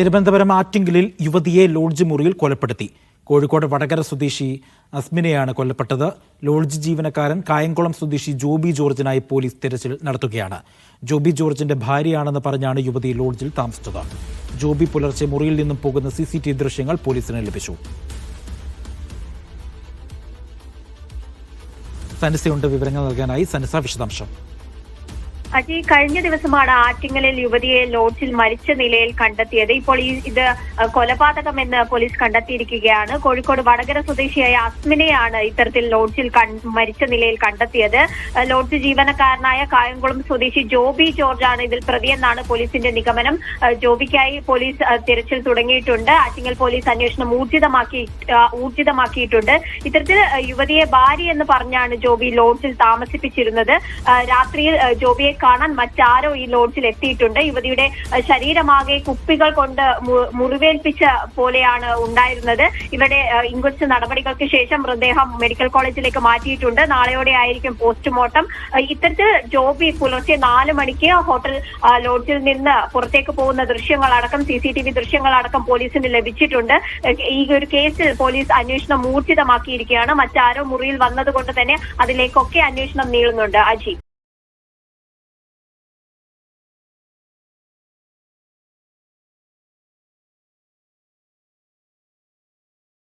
തിരുവനന്തപുരം ആറ്റിങ്കലിൽ യുവതിയെ ലോഡ്ജ് മുറിയിൽ കൊലപ്പെടുത്തി. കോഴിക്കോട് വടകര സ്വദേശി അസ്മിനെയാണ് കൊല്ലപ്പെട്ടത്. ലോഡ്ജ് ജീവനക്കാരൻ കായംകുളം സ്വദേശി ജോബി ജോർജിനായി പോലീസ് തിരച്ചിൽ നടത്തുകയാണ്. ജോബി ജോർജിന്റെ ഭാര്യയാണെന്ന് പറഞ്ഞാണ് യുവതി ലോഡ്ജിൽ താമസിച്ചത്. ജോബി പുലർച്ചെ മുറിയിൽ നിന്നും പോകുന്ന സി ദൃശ്യങ്ങൾ പോലീസിന് ലഭിച്ചു. സനസയുണ്ട് വിവരങ്ങൾ നൽകാനായി സനസ വിശദാംശം. അജി കഴിഞ്ഞ ദിവസമാണ് ആറ്റിങ്ങലിൽ യുവതിയെ ലോഡ്ജിൽ മരിച്ച നിലയിൽ കണ്ടെത്തിയത്. ഇപ്പോൾ ഈ ഇത് കൊലപാതകമെന്ന് പോലീസ് കണ്ടെത്തിയിരിക്കുകയാണ്. കോഴിക്കോട് വടകര സ്വദേശിയായ അസ്മിനെയാണ് ഇത്തരത്തിൽ ലോഡ്ജിൽ മരിച്ച നിലയിൽ കണ്ടെത്തിയത്. ലോഡ്ജ് ജീവനക്കാരനായ കായംകുളം സ്വദേശി ജോബി ജോർജ് ആണ് ഇതിൽ പ്രതിയെന്നാണ് പോലീസിന്റെ നിഗമനം. ജോബിക്കായി പോലീസ് തിരച്ചിൽ തുടങ്ങിയിട്ടുണ്ട്. ആറ്റിങ്ങൽ പോലീസ് അന്വേഷണം ഊർജിതമാക്കി ഊർജിതമാക്കിയിട്ടുണ്ട്. ഇത്തരത്തിൽ യുവതിയെ ഭാര്യ എന്ന് പറഞ്ഞാണ് ജോബി ലോഡ്ജിൽ താമസിപ്പിച്ചിരുന്നത്. രാത്രിയിൽ ജോബിയെ കാണാൻ മറ്റാരോ ഈ ലോഡ്ജിൽ എത്തിയിട്ടുണ്ട്. യുവതിയുടെ ശരീരമാകെ കുപ്പികൾ കൊണ്ട് മുറിവേൽപ്പിച്ച പോലെയാണ് ഉണ്ടായിരുന്നത്. ഇവിടെ ഇൻക്വസ്റ്റ് നടപടികൾക്ക് ശേഷം മൃതദേഹം മെഡിക്കൽ കോളേജിലേക്ക് മാറ്റിയിട്ടുണ്ട്. നാളെയോടെ ആയിരിക്കും പോസ്റ്റ്മോർട്ടം. ഇത്തരത്തിൽ ജോബി പുലർച്ചെ നാല് മണിക്ക് ഹോട്ടൽ ലോഡ്ജിൽ നിന്ന് പുറത്തേക്ക് പോകുന്ന ദൃശ്യങ്ങളടക്കം സി സി ടി വി ദൃശ്യങ്ങളടക്കം പോലീസിന് ലഭിച്ചിട്ടുണ്ട്. ഈ ഒരു കേസിൽ പോലീസ് അന്വേഷണം ഊർജിതമാക്കിയിരിക്കുകയാണ്. മറ്റാരോ മുറിയിൽ വന്നതുകൊണ്ട് തന്നെ അതിലേക്കൊക്കെ അന്വേഷണം നീളുന്നുണ്ട്. അജി.